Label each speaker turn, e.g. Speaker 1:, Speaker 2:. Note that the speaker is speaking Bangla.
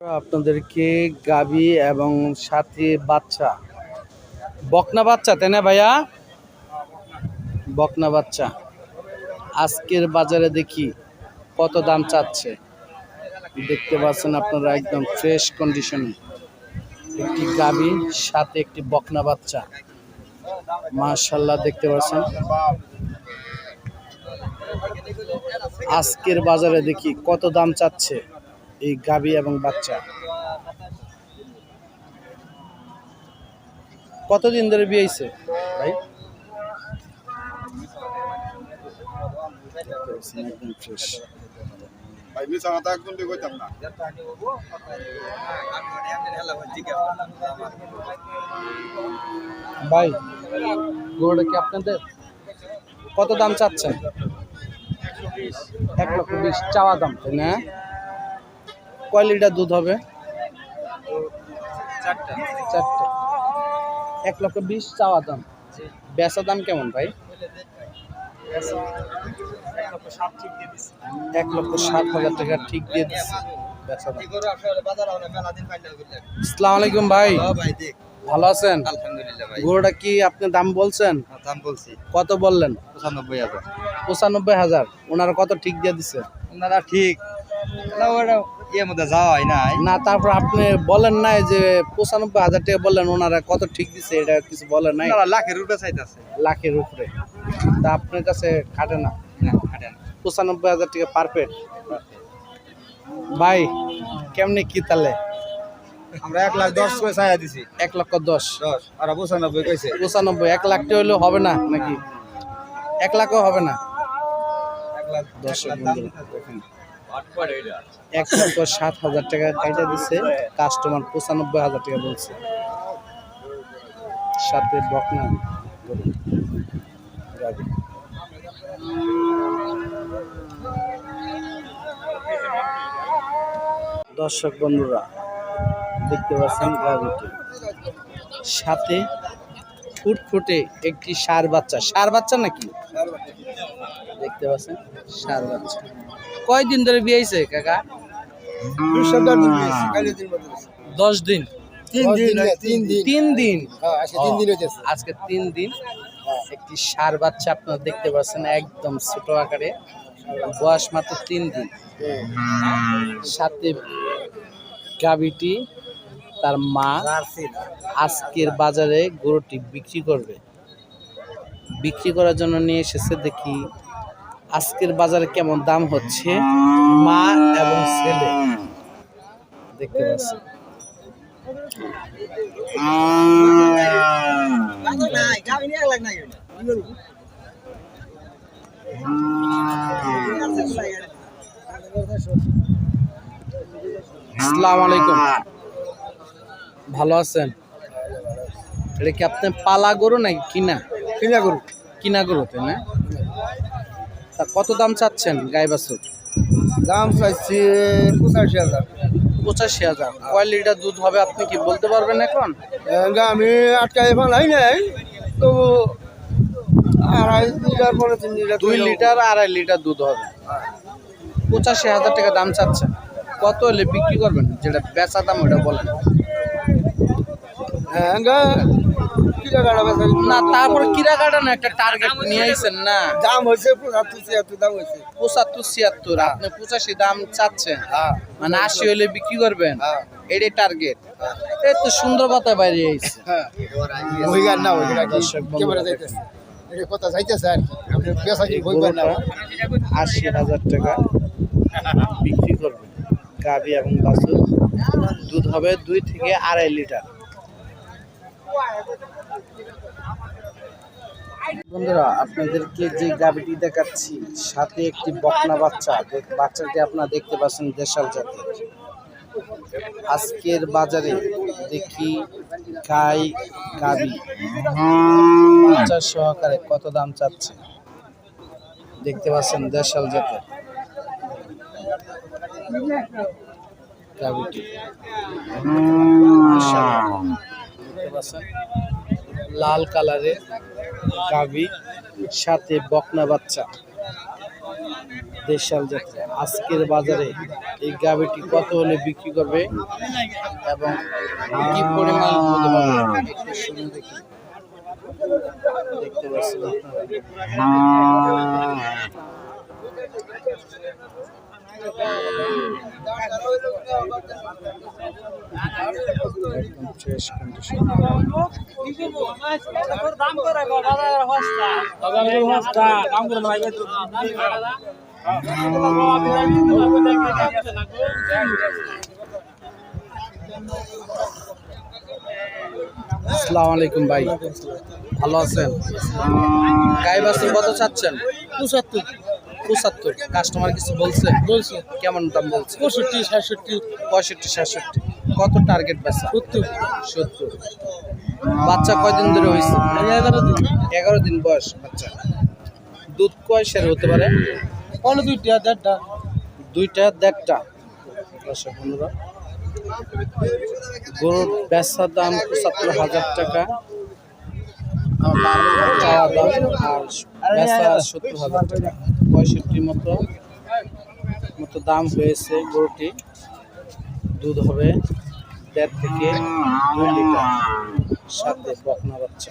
Speaker 1: আপনাদেরকে গাবি এবং সাথে বাচ্চা। বকনা বাচ্চা, তাই না ভাইয়া? বকনা বাচ্চা। আজকের বাজারে দেখি কত দাম চাচ্ছে। দেখতে পাচ্ছেন আপনারা একদম ফ্রেশ কন্ডিশনে একটি গাবি, সাথে একটি বকনা বাচ্চা। মাশাল্লাহ দেখতে পাচ্ছেন। আজকের বাজারে দেখি কত দাম চাচ্ছে। এই গাবি এবং বাচ্চা। কতদিন ধরে বিয়েছে ভাই?
Speaker 2: ভাই
Speaker 1: গরুটা কি আপনাদের? কত দাম চাচ্ছেন? এক লক্ষ বিশ চাওয়া দাম তাই না? কয় লিটার দুধ হবে? চারটে। এক লক্ষ বিশ চাওয়া দাম। বেচা দাম কেমন ভাই? এক লক্ষ ষাট হাজার টাকা ঠিক দিয়ে আসসালামু আলাইকুম ভাই। ভালো আছেন? গরুটা কি আপনি দাম বলছেন?
Speaker 3: দাম বলছি।
Speaker 1: কত বললেন?
Speaker 3: পঁচানব্বই হাজার।
Speaker 1: পঁচানব্বই হাজার। ওনারা কত ঠিক দিয়ে দিচ্ছে
Speaker 3: ওনারা ঠিক। ইয়ে মধ্যে যাওয়া হয় নাই।
Speaker 1: না তারপর আপনি বলেন নাই যে পঁচানব্বই হাজার টাকা বললেন ওনারা কত ঠিক দিছে এটা কিছু বলেন নাই?
Speaker 3: ওনারা লাখের চাইতেছে।
Speaker 1: লাখের উপরে। তা আপনার কাছে না?
Speaker 3: না খাটে না।
Speaker 1: পঁচানব্বই হাজার টাকা পারফেক্ট ভাই কেমনি কি তাহলে
Speaker 3: আমরা এক লাখ দশ করে চাইয়া দিছি।
Speaker 1: এক লক্ষ দশ।
Speaker 3: দশ আর পঁচানব্বই কইছে।
Speaker 1: পঁচানব্বই এক লাখ টাকা হলেও হবে না নাকি? এক লাখও হবে না?
Speaker 3: এক লাখ
Speaker 1: দশ
Speaker 3: লাখ
Speaker 1: এক লক্ষ সাত হাজার টাকা কাইটা দিছে। কাস্টমার পঁচানব্বই হাজার টাকা বলছে। সাথে বকনা। দর্শক বন্ধুরা, দেখতে পাচ্ছেন গাভিটি সাথে ফুটফুটে একটি সার বাচ্চা। সার বাচ্চা নাকি? দেখতে পাচ্ছেন সার বাচ্চা। কয়দিন ধরে বিয়ে হয়েছে কাকা? দশ দিন।
Speaker 3: তিন দিন আজকে তিন দিন
Speaker 1: আজকে তিন দিন। একটি সার বাচ্চা আপনারা দেখতে পাচ্ছেন একদম ছোট আকারে। বয়স মাত্র তিন দিন। সাথে গাবিটি তার মা আজকের বাজারে গরুটি বিক্রি করবে। বিক্রি করার জন্য নিয়ে এসেছে দেখি। আজকের বাজারে কেমন দাম হচ্ছে? মা এবং ছেলে। দেখতে পাচ্ছি। ভালো আছেন? এটা কি আপনি পালা গরু নাকি কিনা?
Speaker 3: কিনা করু
Speaker 1: কিনা গরু তাই না? তা কত দাম চাচ্ছেন গাই বাছুর?
Speaker 3: দাম চাইছি পঁচাশি হাজার।
Speaker 1: পঁচাশি হাজার। কয় লিটার দুধ হবে আপনি কি বলতে পারবেন এখন?
Speaker 3: আমি আটকাই ফেলাই নাই। তো আড়াই লিটার পরে তিন লিটার
Speaker 1: দুই লিটার আড়াই লিটার দুধ হবে। পঁচাশি হাজার টাকা দাম চাচ্ছেন কত হলে বিক্রি করবেন? যেটা বেচা দাম ওটা বলেন।
Speaker 3: হ্যাঁ গা কাটা বেচা
Speaker 1: না তারপর কিরা কাটা না একটা টার্গেট নিয়ে আইছেন না।
Speaker 3: দাম হয়েছে পঁচাত্তর ছিয়াত্তর দাম হয়েছে।
Speaker 1: পঁচাত্তর ছিয়াত্তর আপনি পঁচাশি দাম চাচ্ছেন।
Speaker 3: হ্যাঁ।
Speaker 1: মানে আশি হলে বিক্রি করবেন।
Speaker 3: হ্যাঁ।
Speaker 1: এটাই টার্গেট এই তো সুন্দর কথা বাইরে আইছে।
Speaker 3: হ্যাঁ। না ওই গান
Speaker 1: দর্শক বন্ধুরা
Speaker 3: ক্যামেরা যাইতেছে। এটা কথা যাইতেছে আর কি। আপনি কি বলবেন না?
Speaker 1: আশি হাজার টাকা। বিক্রি গাভি এবং বাছুর। দুধ হবে দুই থেকে আড়াই লিটার। বন্ধুরা, আপনাদেরকে যে গাভিটি দেখাচ্ছি, সাথে একটি বকনা বাচ্চা। বাচ্চাটি আপনারা দেখতে পাচ্ছেন দেশাল জাতের। আজকের বাজারে দেখি গাই গাভি। বাচ্চা সহকারে কত দাম চাচ্ছে? দেখতে পাচ্ছেন দেশাল জাতের গাভিটি। দেখতে পাচ্ছেন লাল কালারের গাভি, সাথে বকনা বাচ্চা। দেশাল যাত্রা। আজকের বাজারে এই গাভীটি কত হলে বিক্রি করবে এবং দেখতে ফ্রেশ কন্ডিশন আসসালামু আলাইকুম ভাই। ভালো আছেন? গাই কত চাচ্ছেন?
Speaker 3: পঁচাত্তর।
Speaker 1: কাস্টমার কিছু বলছে?
Speaker 3: বলছে।
Speaker 1: কেমন দাম বলছে?
Speaker 3: পঁয়ষট্টি সাতষট্টি।
Speaker 1: পঁয়ষট্টি সাতষট্টি। কত টার্গেট বেচা?
Speaker 3: সত্তর।
Speaker 1: সত্তর। বাচ্চা কয়দিন ধরে হয়েছে
Speaker 3: এগারো দিন।
Speaker 1: এগারো দিন বয়স বাচ্চা। দুধ কয় সের হতে পারে?
Speaker 3: অনেক দুইটা দেড়টা।
Speaker 1: দুইটা দেড়টা। বন্ধুরা গরুর বেচার দাম পঁচাত্তর হাজার টাকা। চাওয়া দাম আর বেচা সত্তর হাজার টাকা। পঁয়ষট্টির মতো মতো দাম হয়েছে গরুটি। দুধ হবে দেড় থেকে দুই লিটার, সাথে বকনা বাচ্চা।